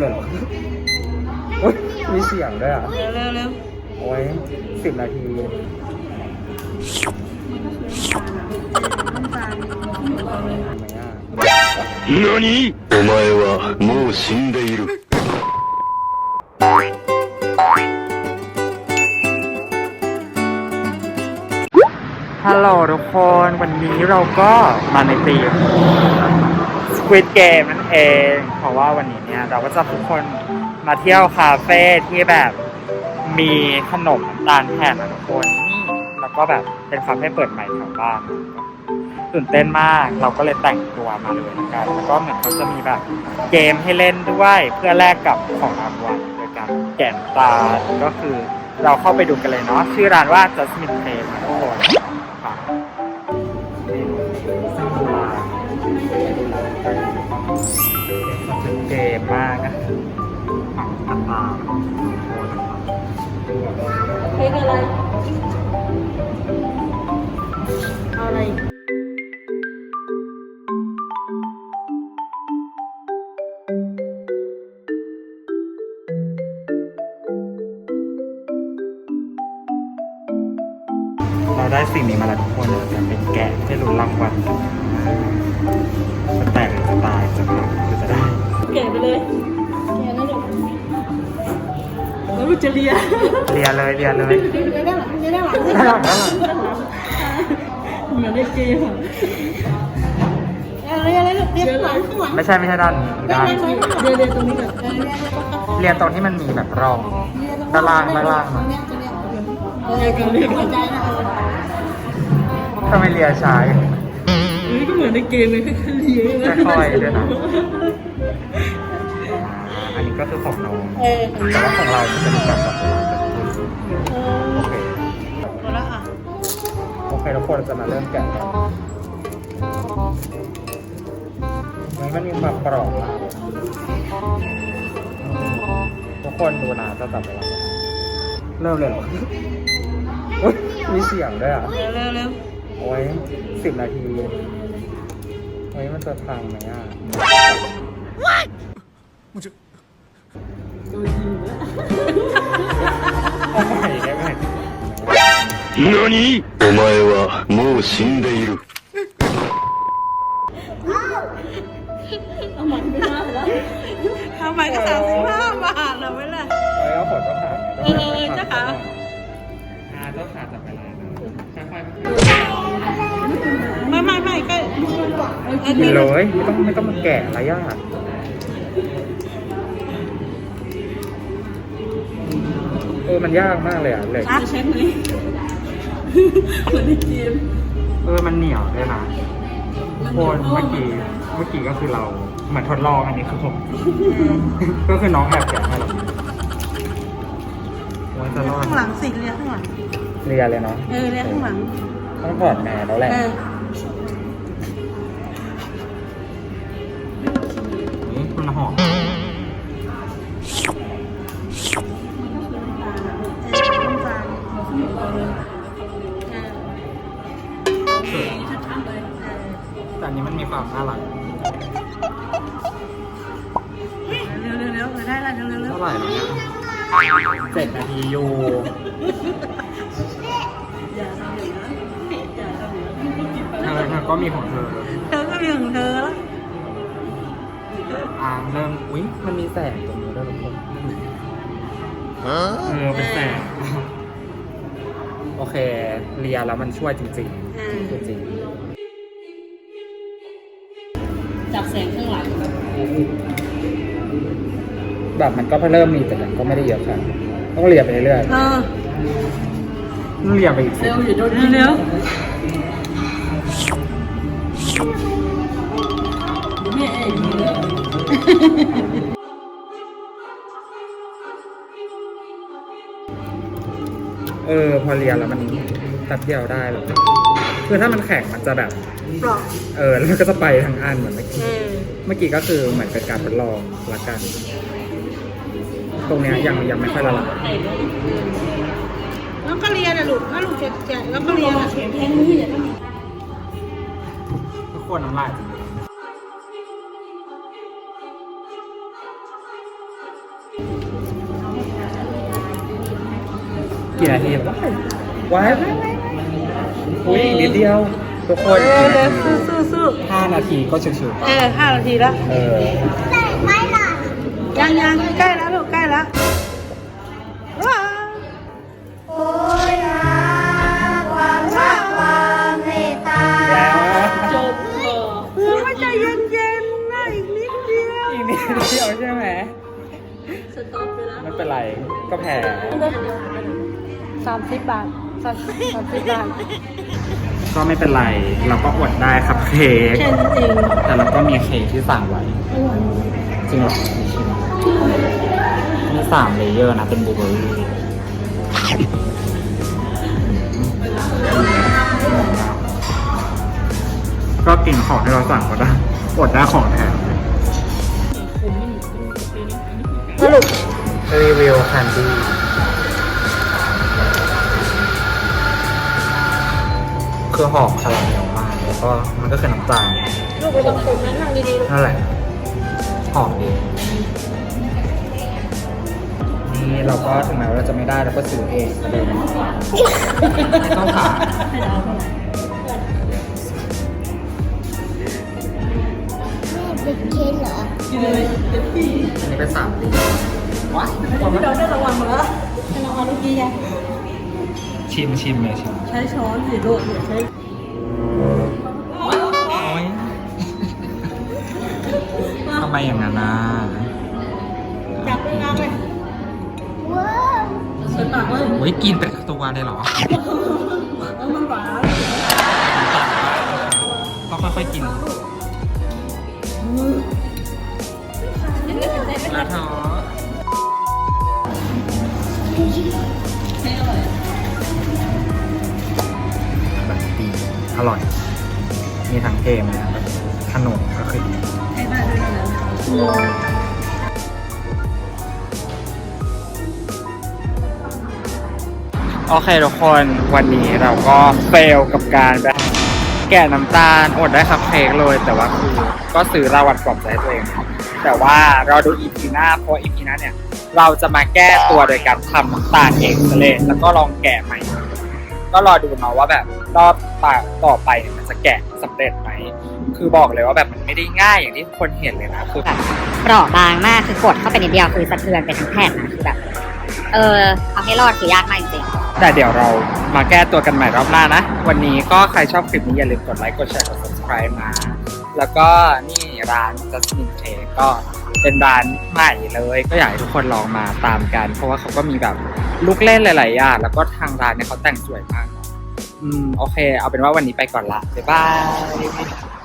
เลยเหรออุ๊ยมีเสียงด้วยอ่ะ เร็วเร็วเร็ว โอ้ยสิบนาที น้ำตาล ทำไมอ่ะ 何お前はもう死んでいる。 ฮัลโหลทุกคน วันนี้เราก็มาในตีม Squid Game นั่นเอง เพราะว่าวันนี้เนี่ยเราก็จะทุกคนมาเที่ยวคาเฟ่ที่แบบมีขนมตาลแผ่นนะทุกคนนี่แล้วก็แบบเป็นคาเฟ่เปิดใหม่แถวบ้านตื่นเต้นมากเราก็เลยแต่งตัวมาเลยละกันแล้วก็เหมือนเขาจะมีแบบเกมให้เล่นด้วยเพื่อแลกกับของรางวัลโดยการแกะตาก็คือเราเข้าไปดูกันเลยเนาะชื่อร้านว่า Jasmine Play นะทุกคน ของอัตราโอ้เพลงอะไร เอาอะไรเราได้สิ่งนี้มาแล้วทุกคนเราจะเป็นแกะให้ลุ้นรางวัลจะแตกหรือจะตายจะพังหรือจะได้แกะไปเลย แล้วลูกจะเลียเรียเลยเรียเลยเลียด้านหลังเลียด้านหลังด้านหลังด้านหลังเหมือนในเกมอะเลียเลยลูกเลียข้างหลังข้างหลังไม่ใช่ไม่ใช่ด้านนี้ด้านเลียเลียตรงนี้ก่อนเลียเลียเรียนตรงที่มันมีแบบร่องด้านล่างด้านล่างหน่อยเลียกันเลียกันใจนะถ้าไม่เรียช้าเฮ้ยก็เหมือนในเกมเลยแค่เลียค่อยๆด้วยนะอั นนี้ก็คือของน้องเออแต่ว่าของเราจะเป็นแบบแบบโอเคหมดละอะโอเคทุกคนจะมาเริ่มแกะกันมันมันมีความกรอบมากเลยทุกคนดูนะจะจับเวลาเริ่มเลยเหรออุ๊ยมีเสียงด้วยอะเร็วเร็วเร็วโอ้ยสิบนาทีโอ้ยมันจะพังไหมอะตัว ใหม่ได้ไหม 何お前はもう死んでいる。 เอาใหม่ไม่ได้แล้วทำไมก็สามสิบห้าบาทเหราไม่ล่ะ เอ้ยเอาผลก็ขาด เออเออเจ้าขา อ่าเจ้าขาจับเวลานะค่อย ไม่ไม่ไม่ก็ ๆมีเลยไม่ต้องไม่ต้องมาแกะอะไรยาก ออมันยากมากเลยอะเหล็กใช่ไหมเหมือนในเกมเออมันเหนียวด้วยนะโคนเมื่อกี้เมื่อกี้ก็คือเราเหมือนทดลองอันนี้คือผมก็คือน้องแอบแกะให้เราว่าจะรอดข้างหลังสิเรียข้างหลังเรียเลยเนาะเออเรียข้างหลังต้องถอดแมสแล้วแหละเออนี่มันหอม ความน่ารักเร็วเร็วเร็วเออได้ละเร็วเร็วเร็วเท่าไหร่แล้วเนี่ยเจ็ดนาทีอยู่อย่าทำอย่างนั้นอย่าทำอย่างนั้นเธอเธอก็มีของเธอเธอก็มีของเธอแล้วอ่าเริ่มอุ้ยมันมีแสงตรงนี้ด้วยทุกคนเออเป็นแสงโอเคเรียแล้วมันช่วยจริงๆจริง จับแสงข้างหลังๆแบบมันก็เริ่มมีแต่มันก็ไม่ได้เยอะค่ะต้องเรียไปเรื่อยเออๆต้องเรียไปอีกสิเร็วอย่าโดนเร็วแม่เองเลยเออพอเรียแล้วมันแป๊บเดียวได้เลยคือถ้ามันแข็งมันจะแบบ ปลอกเออแล้วก็จะไปทางอันเหมือนเมื่อกี้เมื่อกี้ก็คือเหมือนเป็นการทดลองละกัน ตรงเนี้ยยังยังไม่ค่อยละลายแล้วก็เรียนอะลูกถ้าลูกจะจะแล้วก็เรียนอะทุกคนน้ำลายกี่นาทีวะว้ายว้ายว้ายอุ้ยอีกนิดเดียว ทุกคนเร็วเร็วสู้สู้สู้ ห้านาทีก็ชิวเออห้านาทีแล้วๆเออยังยังใกล้แล้วลูกใกล้แล้วว้าวจบเออไม่ใจเย็นเย็นๆนะอีกนิดเดียวอีกนิดเดียวใช่ไหมสต็อปไปแล้วไม่เป็นไรก็แพ้ สามสิบบาทสามสามสิบบาท ก็ไม่เป็นไร เราก็อดได้ครับเค้กแค่นั้นเองแต่เราก็มีเค้กที่สั่งไว้ จริงเหรอมีสามเลเยอร์นะ เป็นบลูเบอร์รี่ก็กินของที่เราสั่งก็ได้ อดได้ของแถมสรุปรีวิวแคนดี้ คือหอมคาราเมลมากแล้วก็มันก็คือน้ำตาลลูกไปตรงผมนั้นนั่งดีๆลูกนั่นแหละ หอมดีนี่เราก็ถึงแม้ว่าเราจะไม่ได้เราก็ซื้อเองก็เลยไม่ต้องผ่าอันนี้เป็นสามดีว้ายพี่เราได้รางวัลมาแล้วได้รางวัลเมื่อกี้ไง ชิมชิมเลยชิมใช้ช้อนสิลูกอย่าใช้โอ๊ยทำไมอย่างนั้นนะจับเลยนะเลยใส่ปากเลยโอ้ยกินเป็นตัวเลยเหรอแล้วมันหวานก็ค่อยๆกินลาท้อ อร่อย มีทั้งเกมนะขนมก็คือดีให้ได้ด้วยนะโอเคทุกคนวันนี้เราก็เฟลกับการแบบแกะน้ำตาลอดได้คัพเค้กเลยแต่ว่าคือก็ซื้อราวัลปลอบใจตัวเองแต่ว่าเราดูอีพีหน้าเพราะอีพีหน้าเนี่ย เราจะมาแก้ตัวโดยการทำน้ำตาลเองเลยแล้วก็ลองแกะใหม่ ก็รอดูเนาะว่าแบบรอบต่อต่อไปเนี่ยมันจะแกะสำเร็จไหมคือบอกเลยว่าแบบมันไม่ได้ง่ายอย่างที่ทุกคนเห็นเลยนะคือแบบเปราะบางมากคือกดเข้าไปนิดเดียวคือสะเทือนไปทั้งแผ่นนะคือแบบ เออเอาให้รอดคือยากมากจริงๆแต่เดี๋ยวเรามาแก้ตัวกันใหม่รอบหน้านะ วันนี้ก็ใครชอบคลิปนี้อย่าลืมกดไลค์กดแชร์กด subscribe มา แล้วก็นี่ร้าน Jasmine Cake ก็เป็นร้านใหม่เลย ก็อยากให้ทุกคนลองมาตามกัน เพราะว่าเขาก็มีแบบลูกเล่นหลายๆอย่างแล้วก็ทางร้านเนี่ยเขาแต่งสวยมาก อืม โอเค เอาเป็นว่าวันนี้ไปก่อนละ บ๊ายบาย